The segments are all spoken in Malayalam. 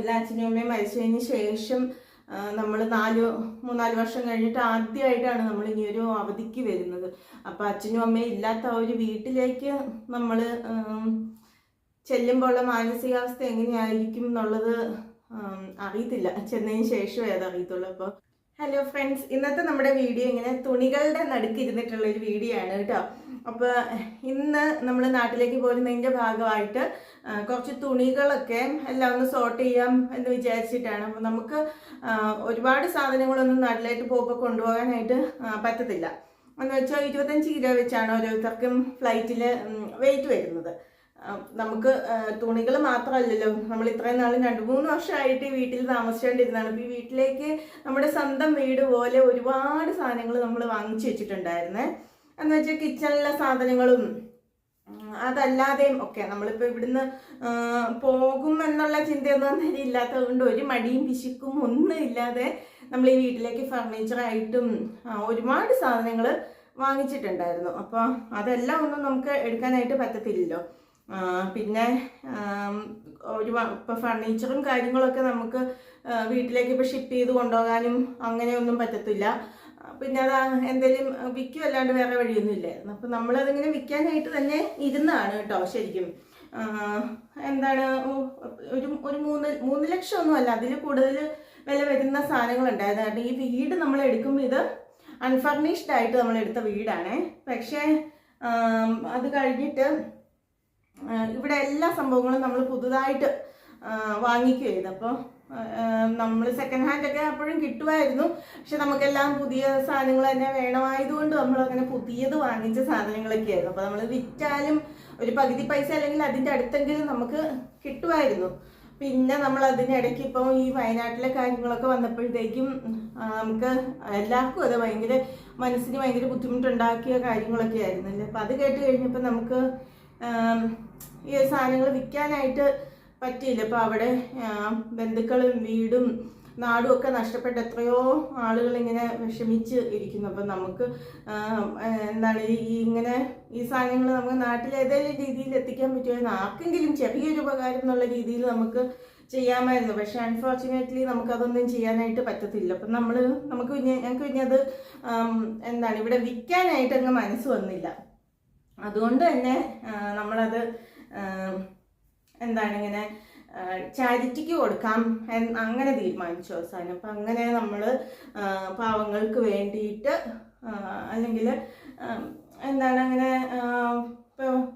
എല്ലാ അച്ഛനും അമ്മയും മരിച്ചതിന് ശേഷം നമ്മൾ നാല് മൂന്നാൽ വർഷം കഴിഞ്ഞിട്ട് ആദ്യമായിട്ടാണ് നമ്മൾ ഒരു അവധിക്ക് വരുന്നത്. അപ്പോൾ അച്ഛനും അമ്മയും ഇല്ലാത്ത ഒരു വീട്ടിലേക്ക് നമ്മൾ ചെല്ലുമ്പോൾ ഉള്ള മാനസികാവസ്ഥ എങ്ങനെയായിരിക്കും എന്നുള്ളത് അറിയത്തില്ല. ചെന്നതിന് ശേഷമേ അത് അറിയത്തുള്ളൂ. അപ്പോൾ ഹലോ ഫ്രണ്ട്സ് ഇന്നത്തെ നമ്മുടെ വീഡിയോ ഇങ്ങനെ തുണികളുടെ നടുക്ക് ഇരുന്നിട്ടുള്ള ഒരു വീഡിയോ ആണ് കേട്ടോ. അപ്പോൾ ഇന്ന് നമ്മൾ നാട്ടിലേക്ക് പോരുന്നതിന്റെ ഭാഗമായിട്ട് കുറച്ച് തുണികളൊക്കെ എല്ലാം ഒന്ന് സോർട്ട് ചെയ്യാം എന്ന് വിചാരിച്ചിട്ടാണ്. അപ്പോൾ നമുക്ക് ഒരുപാട് സാധനങ്ങളൊന്നും നാട്ടിലേക്ക് പോകുമ്പോൾ കൊണ്ടുപോകാനായിട്ട് പറ്റത്തില്ല. എന്ന് വെച്ചാൽ ഇരുപത്തഞ്ച് കിലോ വെച്ചാണ് ഓരോരുത്തർക്കും ഫ്ലൈറ്റിൽ വെയിറ്റ് വരുന്നത്. നമുക്ക് തുണികൾ മാത്രമല്ലല്ലോ നമ്മൾ ഇത്രയും നാളും രണ്ട് മൂന്ന് വർഷമായിട്ട് വീട്ടിൽ താമസിച്ചുകൊണ്ടിരുന്നതാണ് അപ്പോൾ ഈ വീട്ടിലേക്ക് നമ്മുടെ സ്വന്തം വീട് പോലെ ഒരുപാട് സാധനങ്ങൾ നമ്മൾ വാങ്ങിച്ചു വെച്ചിട്ടുണ്ടായിരുന്നേ. എന്ന് വെച്ചാൽ കിച്ചണിലെ സാധനങ്ങളും അതല്ലാതെയും ഒക്കെ. നമ്മളിപ്പോൾ ഇവിടുന്ന് പോകും എന്നുള്ള ചിന്തയൊന്നും അന്നേരം ഇല്ലാത്തതുകൊണ്ട് ഒരു മടിയും പിശുക്കും ഒന്നും ഇല്ലാതെ നമ്മൾ ഈ വീട്ടിലേക്ക് ഫർണിച്ചറായിട്ടും ഒരുപാട് സാധനങ്ങൾ വാങ്ങിച്ചിട്ടുണ്ടായിരുന്നു. അപ്പോൾ അതെല്ലാം ഒന്നും നമുക്ക് എടുക്കാനായിട്ട് പറ്റത്തില്ലല്ലോ. പിന്നെ ഒരു ഇപ്പോൾ ഫർണിച്ചറും കാര്യങ്ങളൊക്കെ നമുക്ക് വീട്ടിലേക്ക് ഇപ്പോൾ ഷിപ്പ് ചെയ്ത് കൊണ്ടുപോകാനും അങ്ങനെയൊന്നും പറ്റത്തില്ല. പിന്നെ അത് എന്തെങ്കിലും വിൽക്കും അല്ലാണ്ട് വേറെ വഴിയൊന്നും ഇല്ലായിരുന്നു. അപ്പം നമ്മളതിങ്ങനെ വിൽക്കാനായിട്ട് തന്നെ ഇരുന്നതാണ് കേട്ടോ ശരിക്കും. എന്താണ് ഒരു ഒരു മൂന്ന് മൂന്ന് ലക്ഷം ഒന്നും അല്ല അതിൽ കൂടുതൽ വില വരുന്ന സാധനങ്ങളുണ്ടായിരുന്നു കാരണം ഈ വീട് നമ്മൾ എടുക്കുമ്പോൾ ഇത് അൺഫർണിഷ്ഡ് ആയിട്ട് നമ്മൾ എടുത്ത വീടാണ്. പക്ഷേ അത് കഴിഞ്ഞിട്ട് ഇവിടെ എല്ലാ സംഭവങ്ങളും നമ്മൾ പുതുതായിട്ട് വാങ്ങിക്കുകയായിരുന്നു. അപ്പോൾ നമ്മൾ സെക്കൻഡ് ഹാൻഡ് ഒക്കെ അപ്പോഴും കിട്ടുമായിരുന്നു. പക്ഷെ നമുക്കെല്ലാം പുതിയ സാധനങ്ങൾ തന്നെ വേണമായതുകൊണ്ട് നമ്മൾ അങ്ങനെ പുതിയത് വാങ്ങിച്ച സാധനങ്ങളൊക്കെ ആയിരുന്നു അപ്പോൾ നമ്മൾ വിറ്റാലും ഒരു പകുതി പൈസ അല്ലെങ്കിൽ അതിന്റെ അടുത്തെങ്കിലും നമുക്ക് കിട്ടുമായിരുന്നു. പിന്നെ നമ്മൾ അതിനിടയ്ക്ക് ഇപ്പം ഈ വയനാട്ടിലെ കാര്യങ്ങളൊക്കെ വന്നപ്പോഴത്തേക്കും നമുക്ക് എല്ലാവർക്കും അത് ഭയങ്കര മനസ്സിന് ഭയങ്കര ബുദ്ധിമുട്ടുണ്ടാക്കിയ കാര്യങ്ങളൊക്കെ ആയിരുന്നല്ലേ അപ്പം അത് കേട്ട് കഴിഞ്ഞപ്പോൾ നമുക്ക് ഈ സാധനങ്ങൾ വിൽക്കാനായിട്ട് പറ്റിയില്ല. അപ്പോൾ അവിടെ ബന്ധുക്കളും വീടും നാടും ഒക്കെ നഷ്ടപ്പെട്ട് എത്രയോ ആളുകൾ ഇങ്ങനെ വിഷമിച്ച് ഇരിക്കുന്നു. അപ്പം നമുക്ക് എന്താണ് ഈ ഇങ്ങനെ ഈ സാധനങ്ങൾ നമുക്ക് നാട്ടിൽ ഏതെങ്കിലും രീതിയിൽ എത്തിക്കാൻ പറ്റുമായിരുന്നു ആർക്കെങ്കിലും ചെറിയൊരു ഉപകാരം എന്നുള്ള രീതിയിൽ നമുക്ക് ചെയ്യാമായിരുന്നു. പക്ഷെ അൺഫോർച്ചുനേറ്റ്ലി നമുക്കതൊന്നും ചെയ്യാനായിട്ട് പറ്റത്തില്ല. അപ്പം നമ്മൾ നമുക്ക് പിന്നെ ഞങ്ങൾക്ക് പിന്നെ അത് എന്താണ് ഇവിടെ വിൽക്കാനായിട്ട് അങ്ങ് മനസ്സ് വന്നില്ല. അതുകൊണ്ട് തന്നെ നമ്മളത് എന്താണ് ഇങ്ങനെ ചാരിറ്റിക്ക് കൊടുക്കാം അങ്ങനെ തീരുമാനിച്ചു അവസാനം. അപ്പം അങ്ങനെ നമ്മൾ പാവങ്ങൾക്ക് വേണ്ടിയിട്ട് അല്ലെങ്കിൽ എന്താണ് അങ്ങനെ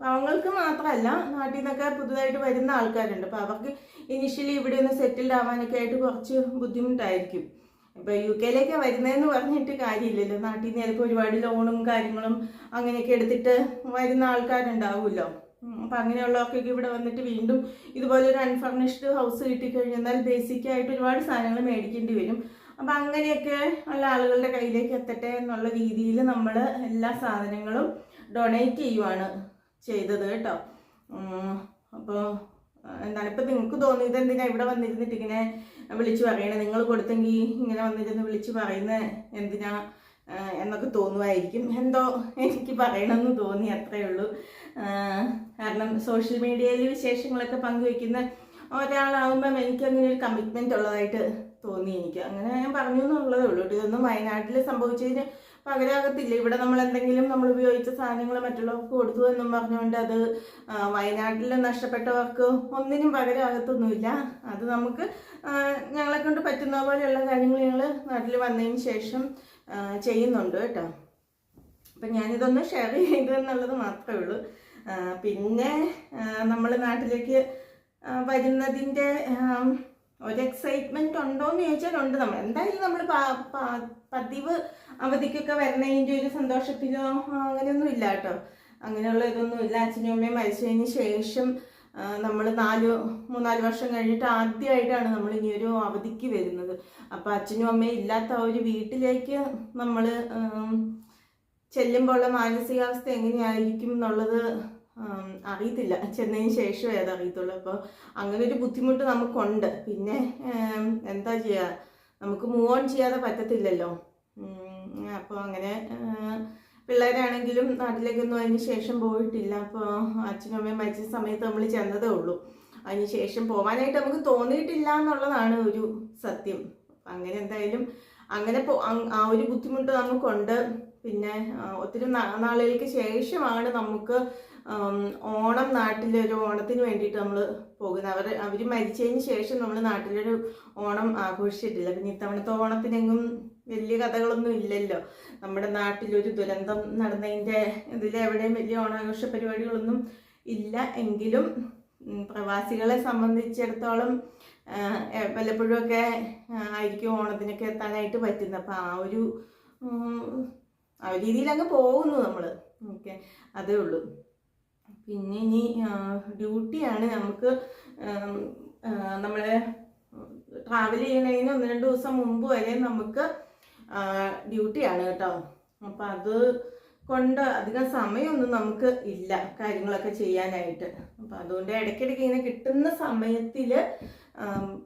പാവങ്ങൾക്ക് മാത്രമല്ല നാട്ടിൽ നിന്നൊക്കെ പുതുതായിട്ട് വരുന്ന ആൾക്കാരുണ്ട്. അപ്പോൾ അവർക്ക് ഇനിഷ്യലി ഇവിടെ ഒന്ന് സെറ്റിൽഡ് ആവാനൊക്കെ ആയിട്ട് കുറച്ച് ബുദ്ധിമുട്ടായിരിക്കും. ഇപ്പോൾ യു കെയിലേക്ക് വരുന്നതെന്ന് പറഞ്ഞിട്ട് കാര്യമില്ലല്ലോ. നാട്ടിൽ നിന്ന് ചിലപ്പോൾ ഒരുപാട് ലോണും കാര്യങ്ങളും അങ്ങനെയൊക്കെ എടുത്തിട്ട് വരുന്ന ആൾക്കാരുണ്ടാവുമല്ലോ. അപ്പം അങ്ങനെയുള്ളവർക്കൊക്കെ ഇവിടെ വന്നിട്ട് വീണ്ടും ഇതുപോലെ ഒരു അൺഫർണിഷ്ഡ് ഹൗസ് കിട്ടിക്കഴിഞ്ഞാൽ ബേസിക്കായിട്ട് ഒരുപാട് സാധനങ്ങൾ മേടിക്കേണ്ടി വരും. അപ്പം അങ്ങനെയൊക്കെ ഉള്ള ആളുകളുടെ കയ്യിലേക്ക് എത്തട്ടെ എന്നുള്ള രീതിയിൽ നമ്മൾ എല്ലാ സാധനങ്ങളും ഡൊണേറ്റ് ചെയ്യുവാണ് ചെയ്തത് കേട്ടോ. അപ്പോൾ എന്താണ് ഇപ്പം നിങ്ങൾക്ക് തോന്നി ഇതെന്തിനാണ് ഇവിടെ വന്നിരുന്നിട്ട് ഇങ്ങനെ വിളിച്ച് പറയണേ? നിങ്ങൾ കൊടുത്തെങ്കിൽ ഇങ്ങനെ വന്നിരുന്ന് വിളിച്ച് പറയുന്നത് എന്തിനാ? ആ, എന്നൊക്കെ തോന്നുമായിരിക്കും എന്തോ എനിക്ക് പറയണമെന്ന് തോന്നി അത്രയേ ഉള്ളൂ. കാരണം സോഷ്യൽ മീഡിയയിൽ വിശേഷങ്ങളൊക്കെ പങ്കുവെക്കുന്ന ഒരാളാവുമ്പം എനിക്ക് അങ്ങനെ ഒരു കമ്മിറ്റ്മെന്റ് ഉള്ളതായിട്ട് തോന്നി എനിക്ക്. അങ്ങനെ ഞാൻ പറഞ്ഞു എന്നുള്ളതേ ഉള്ളൂ. ഇതൊന്നും വയനാട്ടിൽ സംഭവിച്ചതിന് പകരാകത്തില്ല. ഇവിടെ നമ്മൾ എന്തെങ്കിലും നമ്മൾ ഉപയോഗിച്ച സാധനങ്ങൾ മറ്റുള്ളവർക്ക് കൊടുത്തു എന്നും പറഞ്ഞുകൊണ്ട് അത് വയനാട്ടിൽ നഷ്ടപ്പെട്ടവർക്ക് ഒന്നിനും പകരാകത്തൊന്നുമില്ല. അത് നമുക്ക് ഞങ്ങളെ കൊണ്ട് പറ്റുന്ന പോലെയുള്ള കാര്യങ്ങൾ ഞങ്ങൾ നാട്ടിൽ വന്നതിന് ശേഷം ചെയ്യുന്നുണ്ട് കേട്ടോ. അപ്പം ഞാനിതൊന്ന് ഷെയർ ചെയ്തു എന്നുള്ളത് മാത്രമേ ഉള്ളൂ. പിന്നെ നമ്മൾ നാട്ടിലേക്ക് വരുന്നതിന്റെ ഒരു എക്സൈറ്റ്മെന്റ് ഉണ്ടോ എന്ന് ചോദിച്ചാൽ ഉണ്ട് നമ്മൾ. എന്തായാലും നമ്മൾ പതിവ് അവധിക്കൊക്കെ വരുന്നതിന്റെ ഒരു സന്തോഷത്തിലോ അങ്ങനെയൊന്നും ഇല്ല കേട്ടോ. അങ്ങനെയുള്ള ഇതൊന്നും ഇല്ല അച്ഛനും അമ്മയും മരിച്ചതിന് ശേഷം നമ്മൾ നാല് മൂന്നാൽ വർഷം കഴിഞ്ഞിട്ട് ആദ്യമായിട്ടാണ് നമ്മൾ ഇനിയൊരു അവധിക്ക് വരുന്നത്. അപ്പോൾ അച്ഛനും അമ്മയും ഇല്ലാത്ത ഒരു വീട്ടിലേക്ക് നമ്മൾ ചെല്ലുമ്പോൾ ഉള്ള മാനസികാവസ്ഥ എങ്ങനെയായിരിക്കും എന്നുള്ളത് അറിയത്തില്ല. ചെന്നതിന് ശേഷമേ അത് അറിയത്തുള്ളൂ. അപ്പോൾ അങ്ങനെ ഒരു ബുദ്ധിമുട്ട് നമുക്കുണ്ട്. പിന്നെ എന്താ ചെയ്യുക നമുക്ക് മൂവ് ഓൺ ചെയ്യാതെ പറ്റത്തില്ലല്ലോ. അപ്പോൾ അങ്ങനെ പിള്ളേരാണെങ്കിലും നാട്ടിലേക്കൊന്നും അതിന് ശേഷം പോയിട്ടില്ല. അപ്പോൾ അച്ഛനും അമ്മയും മരിച്ച സമയത്ത് നമ്മൾ ചെന്നതേ ഉള്ളൂ. അതിന് ശേഷം പോകാനായിട്ട് നമുക്ക് തോന്നിയിട്ടില്ല എന്നുള്ളതാണ് ഒരു സത്യം. അങ്ങനെ എന്തായാലും അങ്ങനെ പോ ആ ഒരു ബുദ്ധിമുട്ട് നമുക്കുണ്ട്. പിന്നെ ഒത്തിരി നാളുകൾക്ക് ശേഷമാണ് നമുക്ക് ഓണം നാട്ടിലൊരു ഓണത്തിന് വേണ്ടിയിട്ട് നമ്മൾ പോകുന്നത്. അവർ അവർ മരിച്ചതിന് ശേഷം നമ്മൾ നാട്ടിലൊരു ഓണം ആഘോഷിച്ചിട്ടില്ല. പിന്നെ ഇത്തവണത്തെ ഓണത്തിനെങ്ങും വലിയ കഥകളൊന്നും ഇല്ലല്ലോ. നമ്മുടെ നാട്ടിലൊരു ദുരന്തം നടന്നതിന്റെ ഇതിൽ എവിടെയും വലിയ ഓണാഘോഷ പരിപാടികളൊന്നും ഇല്ല. എങ്കിലും പ്രവാസികളെ സംബന്ധിച്ചിടത്തോളം വല്ലപ്പോഴുമൊക്കെ ആയിരിക്കും ഓണത്തിനൊക്കെ എത്താനായിട്ട് പറ്റുന്നത്. അപ്പം ആ ഒരു ആ ഒരു രീതിയിൽ അങ്ങ് പോകുന്നു നമ്മൾ ഓക്കെ. അതേ ഉള്ളൂ. പിന്നെ ഇനി ഡ്യൂട്ടിയാണ്. നമുക്ക് നമ്മളെ ട്രാവൽ ചെയ്യണതിന് ഒന്ന് രണ്ട് ദിവസം മുമ്പ് വരെ നമുക്ക് ഡ്യൂട്ടിയാണ് കേട്ടോ. അപ്പം അത് കൊണ്ട് അധികം സമയമൊന്നും നമുക്ക് ഇല്ല കാര്യങ്ങളൊക്കെ ചെയ്യാനായിട്ട്. അപ്പം അതുകൊണ്ട് ഇടയ്ക്കിടയ്ക്ക് ഇങ്ങനെ കിട്ടുന്ന സമയത്തിൽ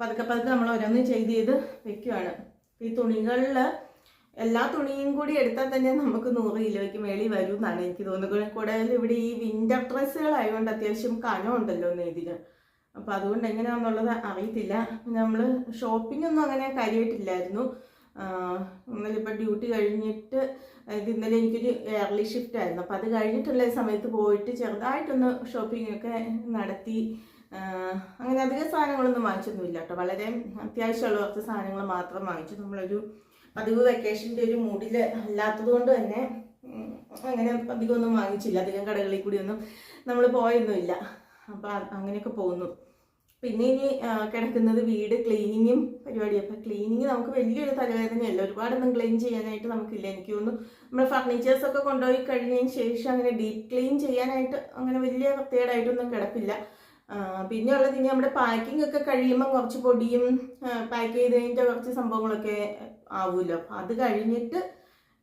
പതുക്കെ പതുക്കെ നമ്മൾ ഓരോന്ന് ചെയ്ത് ചെയ്ത് വെക്കുവാണ്. ഈ തുണികളിൽ എല്ലാ തുണിയും കൂടി എടുത്താൽ തന്നെ നമുക്ക് നൂറ് കിലോയ്ക്ക് മേളിൽ വരും എന്നാണ് എനിക്ക് തോന്നുന്നത്. കൂടുതൽ ഇവിടെ ഈ വിന്റർ ഡ്രസ്സുകളായതുകൊണ്ട് അത്യാവശ്യം കനമുണ്ടല്ലോ ഇതിന്. അപ്പം അതുകൊണ്ട് എങ്ങനെയാണെന്നുള്ളത് അറിയത്തില്ല. നമ്മൾ ഷോപ്പിംഗ് ഒന്നും അങ്ങനെ കാര്യമായിട്ടില്ലായിരുന്നു. ഇന്നലെ ഇപ്പം ഡ്യൂട്ടി കഴിഞ്ഞിട്ട് ഇത് ഇന്നലെ എനിക്കൊരു എയർലി ഷിഫ്റ്റ് ആയിരുന്നു. അപ്പം അത് കഴിഞ്ഞിട്ടുള്ള സമയത്ത് പോയിട്ട് ചെറുതായിട്ടൊന്ന് ഷോപ്പിംഗ് ഒക്കെ നടത്തി അങ്ങനെ അധികം സാധനങ്ങളൊന്നും വാങ്ങിച്ചൊന്നുമില്ല കേട്ടോ. വളരെ അത്യാവശ്യമുള്ള കുറച്ച് സാധനങ്ങൾ മാത്രം വാങ്ങിച്ചു. നമ്മളൊരു പതിവ് വെക്കേഷന്റെ ഒരു മൂഡിൽ അല്ലാത്തത് കൊണ്ട് തന്നെ അങ്ങനെ അധികമൊന്നും വാങ്ങിച്ചില്ല. അധികം കടകളിൽ കൂടിയൊന്നും നമ്മൾ പോയൊന്നുമില്ല. അപ്പം അങ്ങനെയൊക്കെ പോകുന്നു. പിന്നെ ഇനി കിടക്കുന്നത് വീട് ക്ലീനിങ്ങും പരിപാടി അപ്പം ക്ലീനിങ് നമുക്ക് വലിയൊരു തലവേദനയല്ല. ഒരുപാടൊന്നും ക്ലീൻ ചെയ്യാനായിട്ട് നമുക്കില്ല. എനിക്ക് തോന്നുന്നു നമ്മൾ ഫർണിച്ചേഴ്സൊക്കെ കൊണ്ടുപോയി കഴിഞ്ഞതിന് ശേഷം അങ്ങനെ ഡീപ്പ് ക്ലീൻ ചെയ്യാനായിട്ട് അങ്ങനെ വലിയ വൃത്തികേടായിട്ടൊന്നും കിടപ്പില്ല. പിന്നെ ഉള്ളത് ഇനി നമ്മുടെ പാക്കിംഗ് ഒക്കെ കഴിയുമ്പോൾ കുറച്ച് പൊടിയും പാക്ക് ചെയ്തതിന്റെ കുറച്ച് സംഭവങ്ങളൊക്കെ ആവുമല്ലോ അപ്പം അത് കഴിഞ്ഞിട്ട്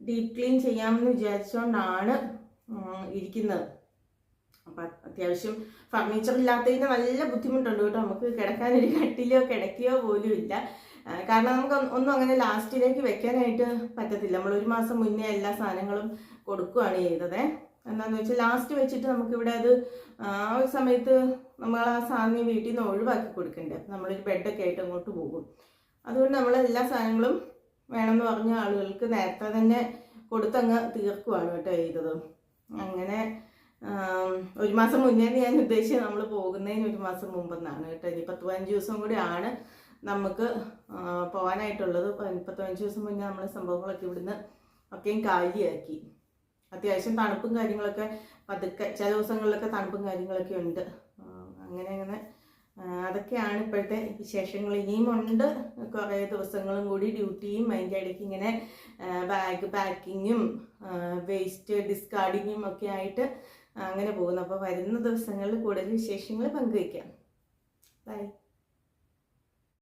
ഡീപ്പ് ക്ലീൻ ചെയ്യാമെന്ന് വിചാരിച്ചുകൊണ്ടാണ് ഇരിക്കുന്നത്. അപ്പം അത്യാവശ്യം ഫർണിച്ചർ ഇല്ലാത്തതിന് നല്ല ബുദ്ധിമുട്ടുണ്ട് കേട്ടോ. നമുക്ക് കിടക്കാനൊരു കട്ടിലോ കിടക്കുകയോ പോലും ഇല്ല. കാരണം നമുക്ക് ഒന്നും അങ്ങനെ ലാസ്റ്റിലേക്ക് വെക്കാനായിട്ട് പറ്റത്തില്ല. നമ്മൾ ഒരു മാസം മുന്നേ എല്ലാ സാധനങ്ങളും കൊടുക്കുകയാണ് ചെയ്തത്. എന്താണെന്ന് വെച്ചാൽ ലാസ്റ്റ് വെച്ചിട്ട് നമുക്കിവിടെ അത് ആ ഒരു സമയത്ത് നമ്മൾ ആ സാധനം വീട്ടിൽ നിന്ന് ഒഴിവാക്കി കൊടുക്കണ്ടേ. നമ്മളൊരു ബെഡൊക്കെ ആയിട്ട് അങ്ങോട്ട് പോകും. അതുകൊണ്ട് നമ്മൾ എല്ലാ സാധനങ്ങളും വേണമെന്ന് പറഞ്ഞ ആളുകൾക്ക് നേരത്തെ തന്നെ കൊടുത്തങ്ങ് തീർക്കുവാണ് കേട്ടോ ചെയ്തത്. അങ്ങനെ ഒരു മാസം മുന്നേ ഞാൻ ഉദ്ദേശിച്ചത് നമ്മൾ പോകുന്നതിന് ഒരു മാസം മുമ്പെന്നാണ് കേട്ടോ. ഇനി പത്ത് പതിനഞ്ച് ദിവസം കൂടിയാണ് നമുക്ക് പോകാനായിട്ടുള്ളത് പതി- പത്ത് പതിനഞ്ച് ദിവസം മുന്നേ നമ്മൾ സംഭവങ്ങളൊക്കെ ഇവിടുന്ന് ഒക്കെയും കാലിയാക്കി. അത്യാവശ്യം തണുപ്പും കാര്യങ്ങളൊക്കെ പതുക്കെ ചില ദിവസങ്ങളിലൊക്കെ തണുപ്പും കാര്യങ്ങളൊക്കെ ഉണ്ട്. അങ്ങനെ അങ്ങനെ അതൊക്കെയാണ് ഇപ്പോഴത്തെ വിശേഷങ്ങൾ. ഇനിയും ഉണ്ട് കുറേ ദിവസങ്ങളും കൂടി ഡ്യൂട്ടിയും അതിന്റെ ഇടയ്ക്ക് ഇങ്ങനെ ബാഗ് പാക്കിങ്ങും വേസ്റ്റ് ഡിസ്കാർഡിങ്ങും ഒക്കെ ആയിട്ട് അങ്ങനെ പോകുന്നു. അപ്പോൾ വരുന്ന ദിവസങ്ങളിൽ കൂടുതൽ വിശേഷങ്ങൾ പങ്കുവയ്ക്കാം. ബൈ